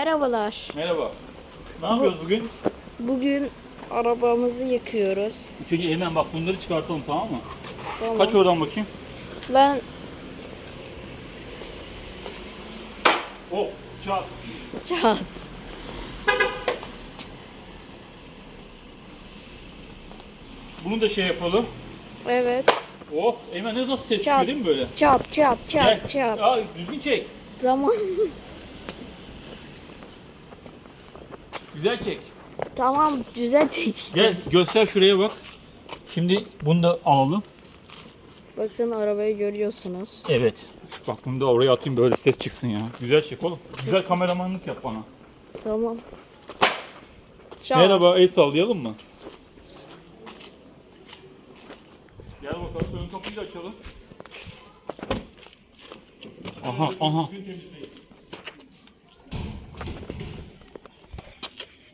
Merhabalar. Merhaba. Ne yapıyoruz bugün? Bugün arabamızı yıkıyoruz. İlk önce hemen bak bunları çıkartalım tamam mı? Tamam. Kaç oradan bakayım? Ben Oh, çat. çat. Bunu da şey yapalım. Evet. Oh, Eymen ne nasıl ses Çat. çıkıyor değil mi böyle? Çat Gel. çat çat. Aa, düzgün çek. Zaman. Güzel çek. tamam güzel çekiştim. Gel göster şuraya bak. Şimdi bunu da alalım. Bakın arabayı görüyorsunuz. Evet. Bak bunu da oraya atayım böyle ses çıksın ya. Güzel çek oğlum. Güzel kameramanlık yap bana. Tamam. Çat. Merhaba, el sallayalım mı? Gel bakalım, ön kapıyı da açalım. Aha, aha.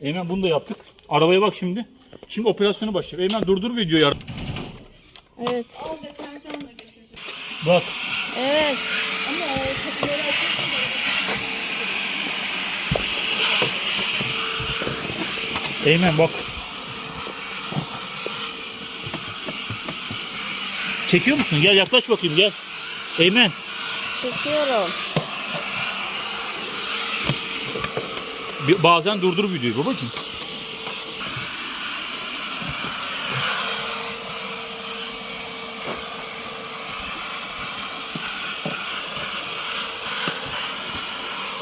Eymen bunu da yaptık. Arabaya bak şimdi. Şimdi operasyonu başlıyor. Eymen durdur videoyu. Evet. Bak. Evet. Eymen bak. Çekiyor musun? Gel yaklaş bakayım gel. Eymen. Çekiyorum. Bazen durdur videoyu babacığım.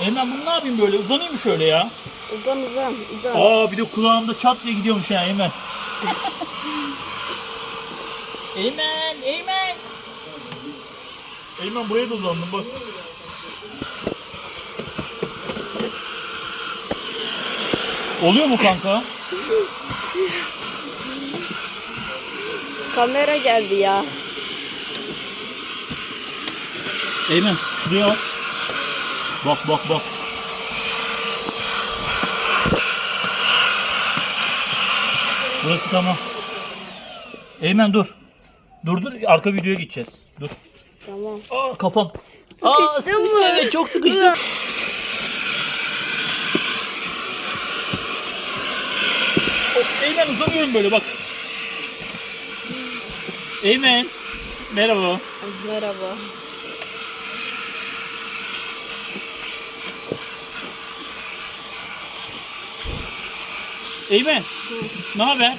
Eymen bunu ne yapayım böyle? Uzanayım mı şöyle ya? Uzan uzan uzan. Aa bir de kulağımda çat diye gidiyormuş ya Eymen. Eymen, Eymen. Eymen buraya da uzandım bak. Oluyor mu kanka? Kamera geldi ya. Eymen şuraya bak. Bak bak bak. Burası tamam. Eymen dur. Dur dur arka videoya gideceğiz. Dur. Tamam. Aa kafam. Aa, sıkıştı, mı? Evet çok sıkıştım. Oh, Eymen uzanıyorum böyle bak. Eymen. Merhaba. Merhaba. Eymen. Ne haber?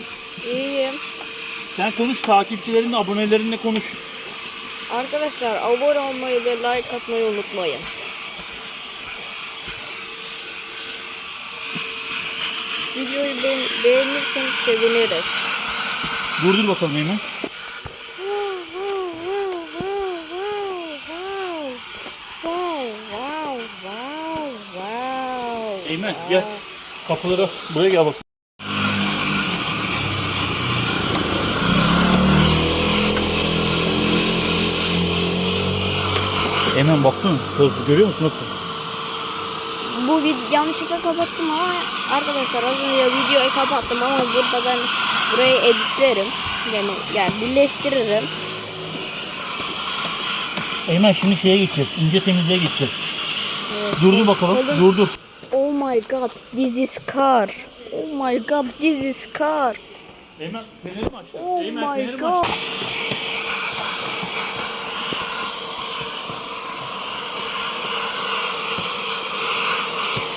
İyiyim. Sen konuş takipçilerinle, abonelerinle konuş. Arkadaşlar abone olmayı ve like atmayı unutmayın. Videoyu be beğenirseniz seviniriz. Durdur bakalım Eymen. Eymen gel. Kapılara buraya gel bak. Eymen baksana toz görüyor musun nasıl? Vid yanlışlıkla kapattım ama arkadaşlar az önce videoyu kapattım ama burada ben burayı editlerim. Yani, yani birleştiririm. Eymen şimdi şeye geçeceğiz. ince temizliğe geçeceğiz. Evet. Durdur bakalım. Olur. Durdur. Oh my god, this is car. Oh my god, this is car. Eymen feneri mi açtın? Oh Eymen my god. açtın?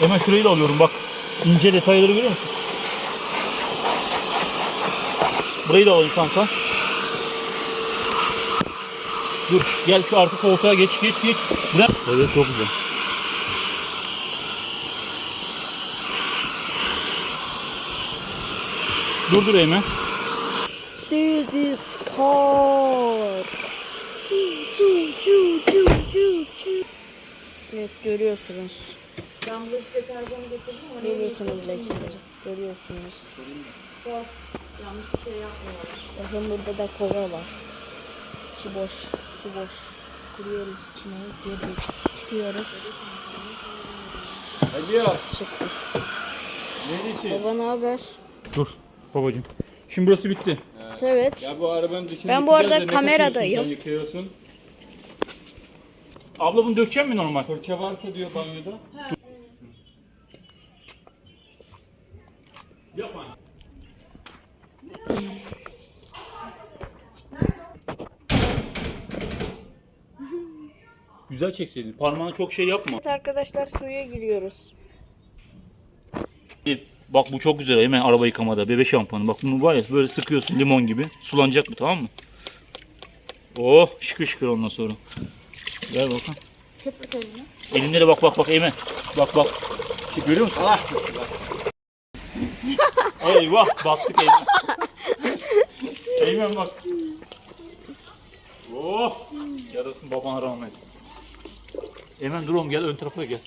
Hemen şurayı da alıyorum bak. İnce detayları görüyor musun? Burayı da alayım kanka. Dur gel şu arka koltuğa geç geç geç. Bırak. Evet çok güzel. Dur dur Eymen. This is car. Cu, cu, cu, cu, cu, cu. Evet görüyorsunuz. Lekeleri. Görüyorsunuz. Yanlış bir şey yapmıyorlar. Bakın burada da kova var. İçi boş. İçi boş. Kuruyoruz içine. Girdik. Çıkıyoruz. Alo, Çıktık. neredesin? Baba ne haber? Dur babacığım. Şimdi burası bitti. Evet. Ya bu arabanın Ben bu arada kameradayım. Sen yıkıyorsun. Abla bunu dökecek mi normal? Fırça varsa diyor banyoda. Güzel çekseydin. Parmağına çok şey yapma. Evet arkadaşlar suya giriyoruz. Bak bu çok güzel hemen araba yıkamada bebe şampuanı. Bak bunu var ya böyle sıkıyorsun limon gibi. Sulanacak bu tamam mı? Oh şıkır şıkır ondan sonra. Ver bakalım. Köpük elini. Elimde de bak bak bak Eymen. Bak bak. Şu görüyor musun? Allah. Eyvah battık Eymen. Eymen bak. Oh. Yarasın babana rahmet. Dur oğlum gel ön tarafa gel.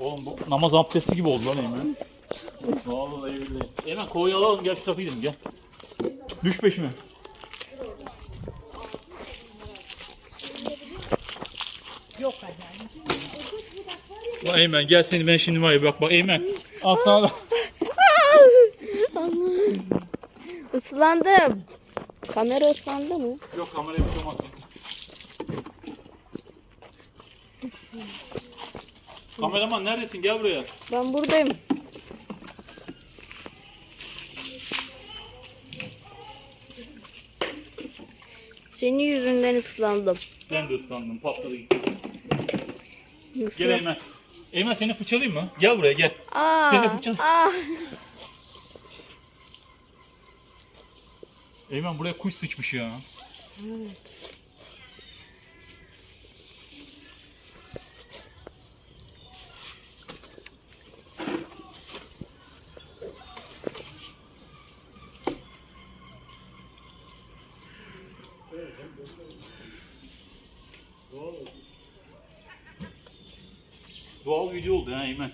Oğlum bu namaz abdesti gibi oldu lan Eymen. Vallahi billahi. Eymen koyu alalım gel şu tarafa gidelim gel. Düş peşime. Yok. Bak Eymen gel seni ben şimdi var ya bak bak Eymen. Al sana da. Islandım. Kamera ıslandı mı? Yok kameraya bir şey olmaz. Kameraman neredesin? Gel buraya. Ben buradayım. Senin yüzünden ıslandım. Ben de ıslandım. Patladı gitti. Gel Islan- Eymen. Eymen seni fırçalayayım mı? Gel buraya gel. Aa, Seni fırçal- aa. Eymen buraya kuş sıçmış ya. Evet. Doğal video oldu ha Eymen.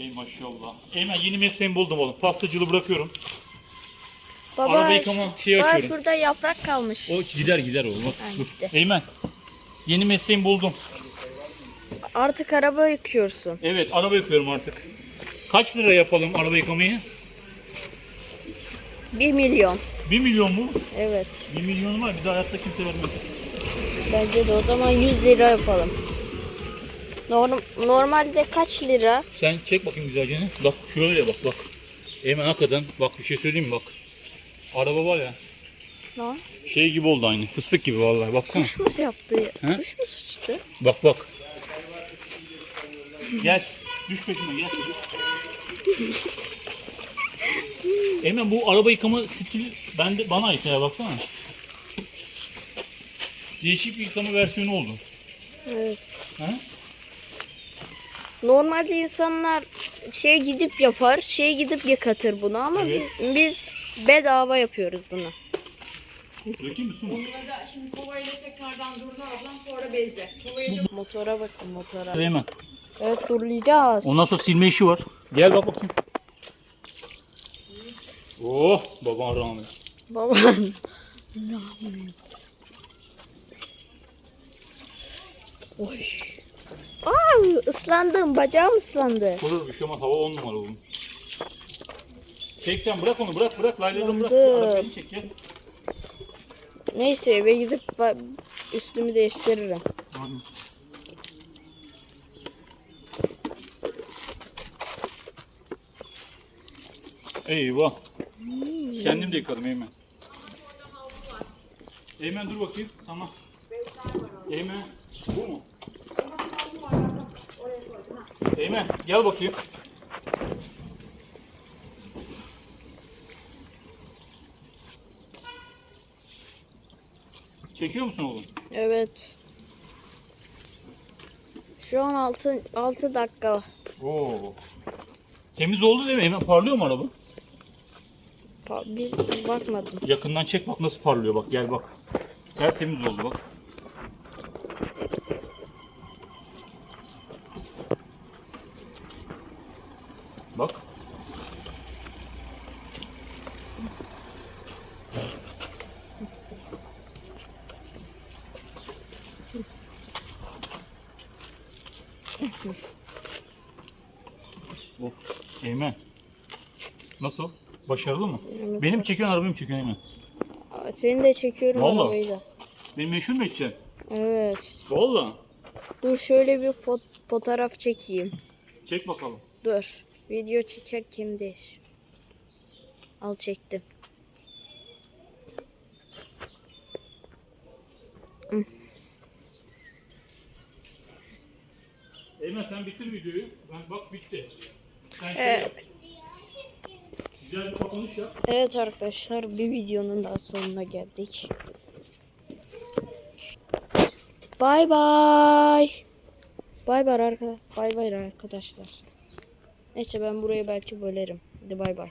Ey maşallah. Eymen yeni mesleğimi buldum oğlum. Pastacılığı bırakıyorum. Baba, Araba yıkama şeyi baba açıyorum. şurada yaprak kalmış. O gider gider oğlum. Bak, Ha, dur. gitti. Eymen. Yeni mesleğimi buldum. Artık araba yıkıyorsun. Evet araba yıkıyorum artık. Kaç lira yapalım araba yıkamayı? 1 milyon. 1 milyon mu? Evet. 1 milyonu var bir de hayatta kimse vermez. Bence de o zaman 100 lira yapalım. Norm normalde kaç lira? Sen çek bakayım güzelce. ne? Bak şöyle bak bak. Eymen hakikaten bak bir şey söyleyeyim mi bak. Araba var ya Lan şey gibi oldu aynı fıstık gibi vallahi baksana. kuş mu yaptı? He? Kuş mu sıçtı? Bak bak. Gel. Düş peşime gel. Eymen bu araba yıkama stili bende bana ait ya baksana. Değişik bir yıkama versiyonu oldu. Evet. Ha? Normalde insanlar şey gidip yapar, şey gidip yıkatır bunu ama Evet. biz, biz bedava yapıyoruz bunu. Dökeyim mi su mu? Bunları da şimdi kovayla tekrardan durdu ablam sonra bezle. Kovayı Motora bakın motora. Eymen. Evet durlayacağız. Ondan sonra silme işi var. Gel bak bakayım. Oh baban rahmet. Baban. Oy. Aa, ıslandım. Bacağım ıslandı. Olur bir şey olmaz hava on numara oğlum. Çek sen bırak onu bırak bırak layladan bırak. Arabayı çek gel. Neyse eve gidip üstümü değiştiririm. Hadi. Eyvah. Kendim de yıkadım Eymen. Eymen dur bakayım. Tamam. Eymen. Bu mu? Eymen gel bakayım. Çekiyor musun oğlum? Evet. Şu an 6 6 dakika. Oo. Temiz oldu değil mi? Eymen parlıyor mu araba? Pa- Bir bakmadım. Yakından çek bak nasıl parlıyor bak gel bak. Tertemiz oldu bak. Bak. of. Eymen. Nasıl? Başarılı mı? Benim çekiyorsun arabayı mı çekiyorsun Eymen? Seni de çekiyorum Vallahi. arabayı da. Beni meşhur mu edeceksin? Evet. Valla. Dur şöyle bir fot- fotoğraf çekeyim. Çek bakalım. Dur. Video çekerken değiş. Al çektim. Eymen sen bitir videoyu. Ben bak bitti. Sen şey Evet. yap. Güzel bir kapanış yap. Evet arkadaşlar bir videonun daha sonuna geldik. Bay bay. Bay bay arkadaşlar. Bay bay arkadaşlar. Neyse ben burayı belki bölerim. Hadi bay bay.